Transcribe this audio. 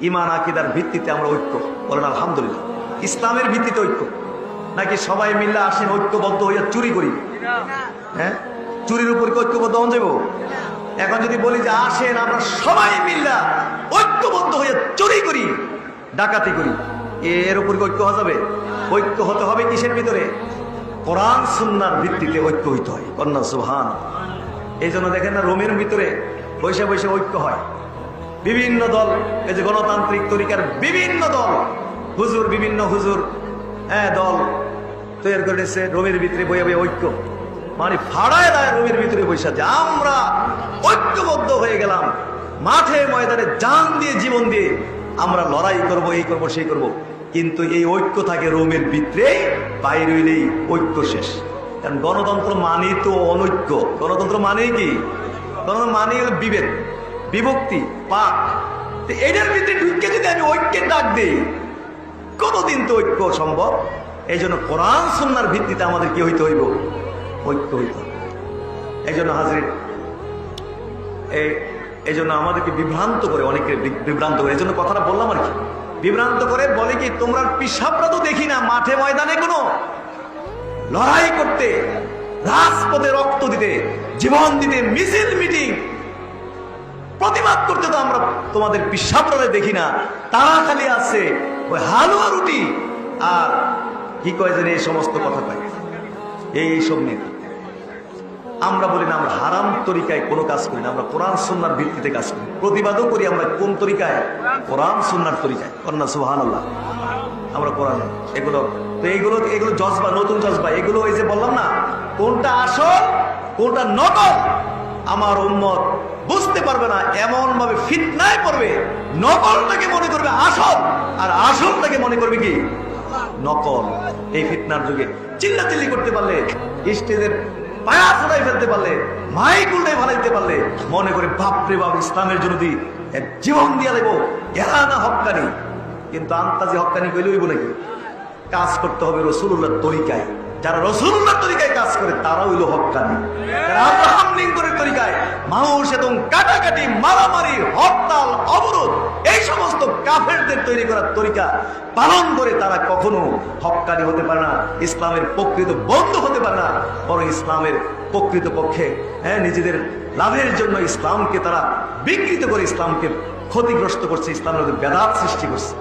ইমান, আকিদার ভিত্তিতে আমরা ঐক্য। বলেন, আলহামদুলিল্লাহ। ইসলামের ভিত্তিতে ঐক্য। নাকি সবাই মিল্লা আসেন, ঐক্যবদ্ধ হইয়া চুরি করি? হ্যাঁ? চুরির উপর ঐক্যবদ্ধ হন যাব এখন যদি বলি যে আসেন, আমরা সবাই মিল্লা ঐক্যবদ্ধ হইয়া চুরি করি, ডাকাতি করি, এর উপর ঐক্য হওয়া যাবে? ঐক্য হতে হবে কিসের ভিতরে? কোরআন, সুন্নার ভিত্তিতে ঐক্য হইতে হয়। কন্যা সুহান এই জন্য দেখেন না, রোমের ভিতরে বৈশে বৈশে ঐক্য হয়। বিভিন্ন দল, এই যে গণতান্ত্রিক তরিকার বিভিন্ন দল, হুজুর, বিভিন্ন হুজুর হ্যাঁ দল তৈরি করেছে রোমের ভিতরে বইয়ে বইয়ে ঐক্য। মানে ফাড়ায় দেয় রোমের ভিতরে বৈশা যে আমরা ঐক্যবদ্ধ হয়ে গেলাম। মাঠে ময়দানে যান দিয়ে জীবন দিয়ে আমরা লড়াই করব, এই করব, সেই করব। কিন্তু এই ঐক্য থাকে রোমের ভিতরে বাইরে হইলেই ঐক্য শেষ। কারণ গণতন্ত্র মানেই তো অনৈক্য। গণতন্ত্র মানেই কি? গণতন্ত্র মানেই বিভেদ। বিভক্তি, পাক। তো এটার ভিতরে ঢুকে যদি আমি ঐক্যের ডাক দিই কতদিন তো ঐক্য সম্ভব। এই জন্য কোরআন সন্ন্যার ভিত্তিতে আমাদের কি হইতে হইব? ঐক্য হইতে এই জন্য হাজির এই জন্য আমাদেরকে বিভ্রান্ত করে অনেকে বিভ্রান্ত করে। এই জন্য কথাটা বললাম আর কি। বিভ্রান্ত করে বলে কি, তোমরা পিসাবরা তো দেখি না, মাঠে ময়দানে কোনো লড়াই করতে, রাজপথে রক্ত দিতে, জীবন দিতে, মিছিল, মিটিং প্রতিবাদ করতে তো আমরা তোমাদের পিসাবরা দেখি না। তারা খালি আছে। ওই হালুয়া রুটি আর কি কয় যেন এই সমস্ত কথা কয়? এই সব নিয়ে আমরা বলি না, আমরা হারাম তরিকায় কোনো কাজ করি না। আমরা কোরআন সুন্নার ভিত্তিতে কাজ করি। প্রতিবাদও করি আমরা কোন তরিকায়? কোরআন সুন্নার তরিকায়। কন্যা সুহান আল্লাহ আমরা কোরআন এগুলো তো এইগুলো, এগুলো জজবা, নতুন জজবা। এগুলো ওই যে বললাম না, কোনটা আসল, কোনটা নকল আমার উম্মত বুঝতে পারবে না এমন ভাবে ফিতনায় পড়বে, নকলটাকে মনে করবে আসল, আর আসলটাকে মনে করবে কি? নকল। এই ফিতনার যুগে চিল্লাচিল্লি করতে পারলে, স্টেজের পায়া ফোড়াই ফেলতে পারলে, মাইক উল্টাই ফালাইতে পারলে, মনে করে, বাপরে বাপ, ইসলামের জন্য দি জীবন দিয়া দেবো, এরা না হকানি। কিন্তু আন্তাজি হকানি কইলে হইব নাকি? কাজ করতে হবে রসুল্লাহর তরিকায়। যারা রসুল্লাহর তরিকায় কাজ করে তারা হইল হকানি তরিকায় মানুষ এবং কাটাকাটি, মারামারি, হরতাল, অবরোধ, এই সমস্ত কাফেরদের তৈরি করার তরিকা পালন করে তারা কখনো হকানি হতে পারে না, ইসলামের প্রকৃত বন্ধ হতে পারে না, বরং ইসলামের প্রকৃত পক্ষে হ্যাঁ নিজেদের লাভের জন্য ইসলামকে তারা বিকৃত করে, ইসলামকে ক্ষতিগ্রস্ত করছে, ইসলামের বেদাত সৃষ্টি করছে।